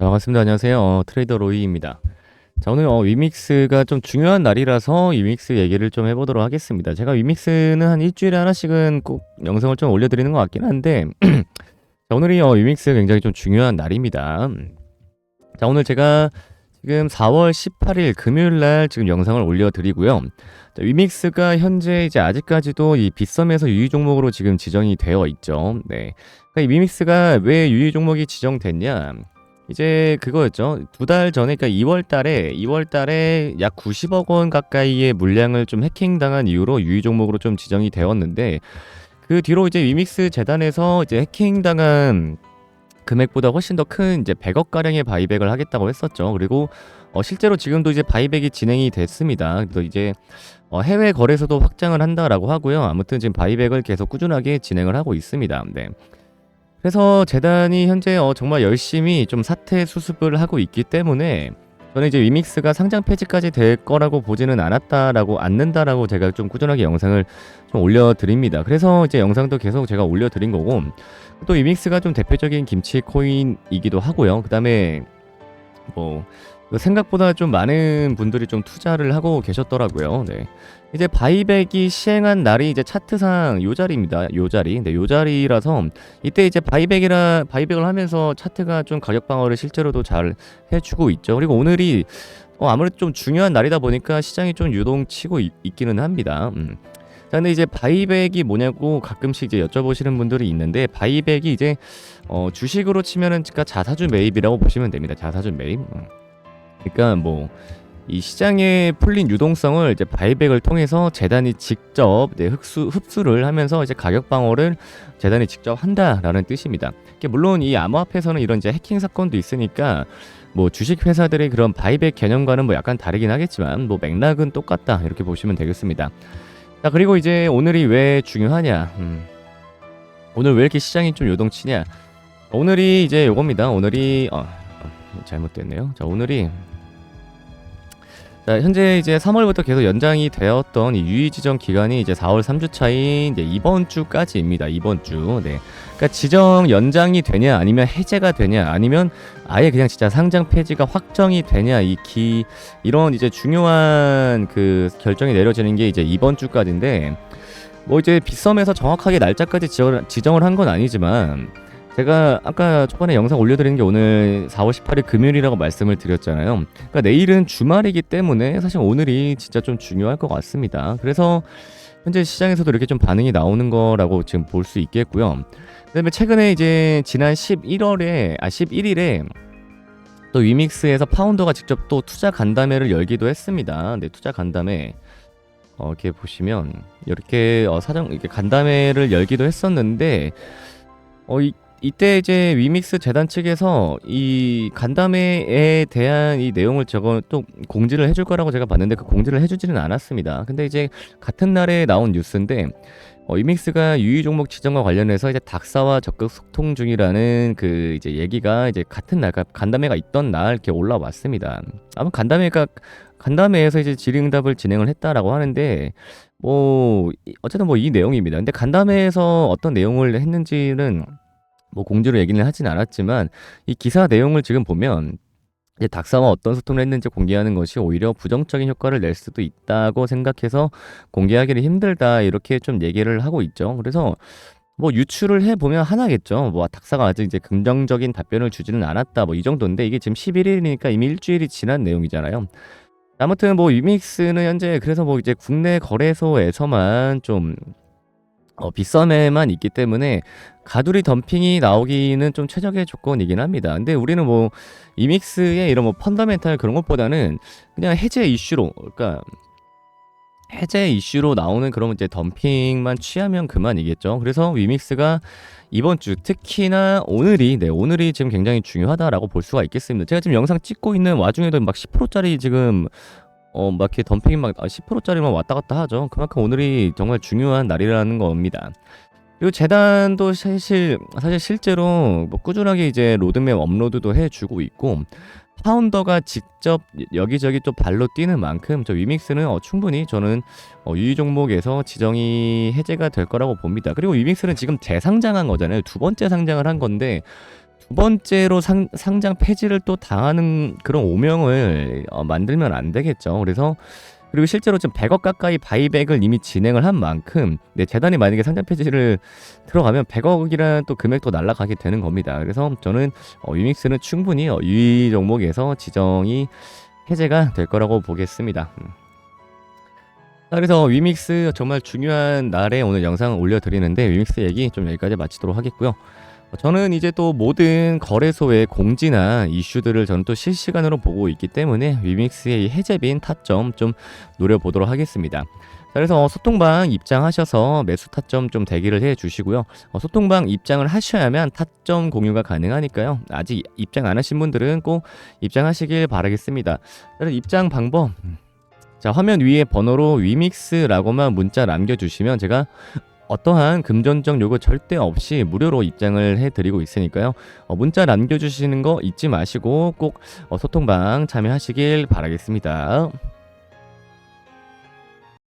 자, 반갑습니다. 안녕하세요. 어, 트레이더 로이입니다. 자, 오늘 어, 위믹스가 좀 중요한 날이라서 위믹스 얘기를 좀 해보도록 하겠습니다. 제가 위믹스는 한 일주일에 하나씩은 꼭 영상을 좀 올려드리는 것 같긴 한데, 자, 오늘이 어, 위믹스 굉장히 좀 중요한 날입니다. 자, 오늘 제가 지금 4월 18일 금요일 날 지금 영상을 올려드리고요. 자, 위믹스가 현재 이제 아직까지도 이 빗썸에서 유의 종목으로 지금 지정이 되어 있죠. 네. 그러니까 이 위믹스가 왜 유의 종목이 지정됐냐? 이제 그거였죠. 두 달 전에 그러니까 2월 달에 2월 달에 약 90억 원 가까이의 물량을 좀 해킹당한 이후로 유의 종목으로 좀 지정이 되었는데 그 뒤로 이제 위믹스 재단에서 이제 해킹당한 금액보다 훨씬 더 큰 이제 100억 가량의 바이백을 하겠다고 했었죠. 그리고 어 실제로 지금도 이제 바이백이 진행이 됐습니다. 그래서 이제 어 해외 거래소도 확장을 한다라고 하고요. 아무튼 지금 바이백을 계속 꾸준하게 진행을 하고 있습니다. 네. 그래서 재단이 현재 어 정말 열심히 좀 사태 수습을 하고 있기 때문에 저는 이제 위믹스가 상장 폐지까지 될 거라고 보지는 않았다라고 않는다라고 제가 좀 꾸준하게 영상을 좀 올려드립니다. 그래서 이제 영상도 계속 제가 올려드린 거고 또 위믹스가 좀 대표적인 김치 코인이기도 하고요. 그 다음에 뭐 생각보다 좀 많은 분들이 좀 투자를 하고 계셨더라고요. 네. 이제 바이백이 시행한 날이 이제 차트상 요 자리입니다. 요 자리. 네, 요 자리라서 이때 이제 바이백이라 바이백을 하면서 차트가 좀 가격 방어를 실제로도 잘 해주고 있죠. 그리고 오늘이 어, 아무래도 좀 중요한 날이다 보니까 시장이 좀 유동치고 있, 기는 합니다. 음. 자, 근데 이제 바이백이 뭐냐고 가끔씩 이제 여쭤보시는 분들이 있는데 바이백이 이제 어, 주식으로 치면은 그러니까 자사주 매입이라고 보시면 됩니다. 자사주 매입. 음. 그러니까 뭐 이 시장에 풀린 유동성을 이제 바이백을 통해서 재단이 직접 네, 흡수 흡수를 하면서 이제 가격 방어를 재단이 직접 한다라는 뜻입니다. 물론 이 암호화폐에서는 이런 이제 해킹 사건도 있으니까 뭐 주식 회사들의 그런 바이백 개념과는 뭐 약간 다르긴 하겠지만 뭐 맥락은 똑같다 이렇게 보시면 되겠습니다. 자 그리고 이제 오늘이 왜 중요하냐? 음. 오늘 왜 이렇게 시장이 좀 요동치냐? 오늘이 이제 요겁니다. 오늘이 어, 어, 잘못됐네요. 자 오늘이 자, 현재 이제 3월부터 계속 연장이 되었던 이 유의 지정 기간이 이제 4월 3주 차인 이제 이번 주까지입니다. 이번 주. 네. 그러니까 지정 연장이 되냐 아니면 해제가 되냐 아니면 아예 그냥 진짜 상장 폐지가 확정이 되냐 이 기 이런 이제 중요한 그 결정이 내려지는 게 이제 이번 주까지인데 뭐 이제 빗썸에서 정확하게 날짜까지 지정을 한 건 아니지만 제가 아까 초반에 영상 올려드리는 게 오늘 4월 18일 금요일이라고 말씀을 드렸잖아요. 그러니까 내일은 주말이기 때문에 사실 오늘이 진짜 좀 중요할 것 같습니다. 그래서 현재 시장에서도 이렇게 좀 반응이 나오는 거라고 지금 볼 수 있겠고요. 그다음에 최근에 이제 지난 11월에 아 11일에 또 위믹스에서 파운더가 직접 또 투자 간담회를 열기도 했습니다. 네, 투자 간담회 어, 이렇게 보시면 이렇게 어, 사정 이렇게 간담회를 열기도 했었는데 어, 이, 이때 이제 위믹스 재단 측에서 이 간담회에 대한 이 내용을 저거 또 공지를 해줄 거라고 제가 봤는데 그 공지를 해주지는 않았습니다. 근데 이제 같은 날에 나온 뉴스인데 어, 위믹스가 유의 종목 지정과 관련해서 이제 닥사와 적극 소통 중이라는 그 이제 얘기가 이제 같은 날 간담회가 있던 날 이렇게 올라왔습니다. 아마 간담회가 간담회에서 이제 질의응답을 진행을 했다라고 하는데 뭐 어쨌든 뭐 이 내용입니다. 근데 간담회에서 어떤 내용을 했는지는 뭐 공지로 얘기는 하진 않았지만 이 기사 내용을 지금 보면 이제 닥사와 어떤 소통을 했는지 공개하는 것이 오히려 부정적인 효과를 낼 수도 있다고 생각해서 공개하기는 힘들다 이렇게 좀 얘기를 하고 있죠. 그래서 뭐 유출을 해 보면 하나겠죠. 뭐 닥사가 아직 이제 긍정적인 답변을 주지는 않았다. 뭐 이 정도인데 이게 지금 11일이니까 이미 일주일이 지난 내용이잖아요. 아무튼 뭐 유믹스는 현재 그래서 뭐 이제 국내 거래소에서만 좀 어, 빗썸에만 있기 때문에 가두리 덤핑이 나오기는 좀 최적의 조건이긴 합니다. 근데 우리는 뭐 이믹스의 이런 뭐 펀더멘탈 그런 것보다는 그냥 해제 이슈로 그러니까 해제 이슈로 나오는 그런 이제 덤핑만 취하면 그만이겠죠. 그래서 위믹스가 이번 주 특히나 오늘이 네 오늘이 지금 굉장히 중요하다라고 볼 수가 있겠습니다. 제가 지금 영상 찍고 있는 와중에도 막 10%짜리 지금 어, 막 이렇게 덤핑이 막 10%짜리만 아, 왔다 갔다 하죠. 그만큼 오늘이 정말 중요한 날이라는 겁니다. 그리고 재단도 사실 사실 실제로 뭐 꾸준하게 이제 로드맵 업로드도 해주고 있고 파운더가 직접 여기저기 또 발로 뛰는 만큼 저 위믹스는 어, 충분히 저는 어, 유의 종목에서 지정이 해제가 될 거라고 봅니다. 그리고 위믹스는 지금 재상장한 거잖아요. 두 번째 상장을 한 건데 두 번째로 상, 상장 폐지를 또 당하는 그런 오명을 어, 만들면 안 되겠죠. 그래서 그리고 실제로 지금 100억 가까이 바이백을 이미 진행을 한 만큼 네, 재단이 만약에 상장 폐지를 들어가면 100억이라는 또 금액도 날라가게 되는 겁니다. 그래서 저는 어, 위믹스는 충분히 어, 유의 종목에서 지정이 해제가 될 거라고 보겠습니다. 음. 자, 그래서 위믹스 정말 중요한 날에 오늘 영상을 올려드리는데 위믹스 얘기 좀 여기까지 마치도록 하겠고요. 어, 저는 이제 또 모든 거래소의 공지나 이슈들을 저는 또 실시간으로 보고 있기 때문에 위믹스의 이 해제빈 타점 좀 노려보도록 하겠습니다. 자, 그래서 어, 소통방 입장하셔서 매수 타점 좀 대기를 해 주시고요. 어, 소통방 입장을 하셔야만 타점 공유가 가능하니까요. 아직 입장 안 하신 분들은 꼭 입장하시길 바라겠습니다. 입장 방법 자 화면 위에 번호로 위믹스라고만 문자 남겨주시면 제가 어떠한 금전적 요구 절대 없이 무료로 입장을 해드리고 있으니까요. 어, 문자 남겨주시는 거 잊지 마시고 꼭 어, 소통방 참여하시길 바라겠습니다.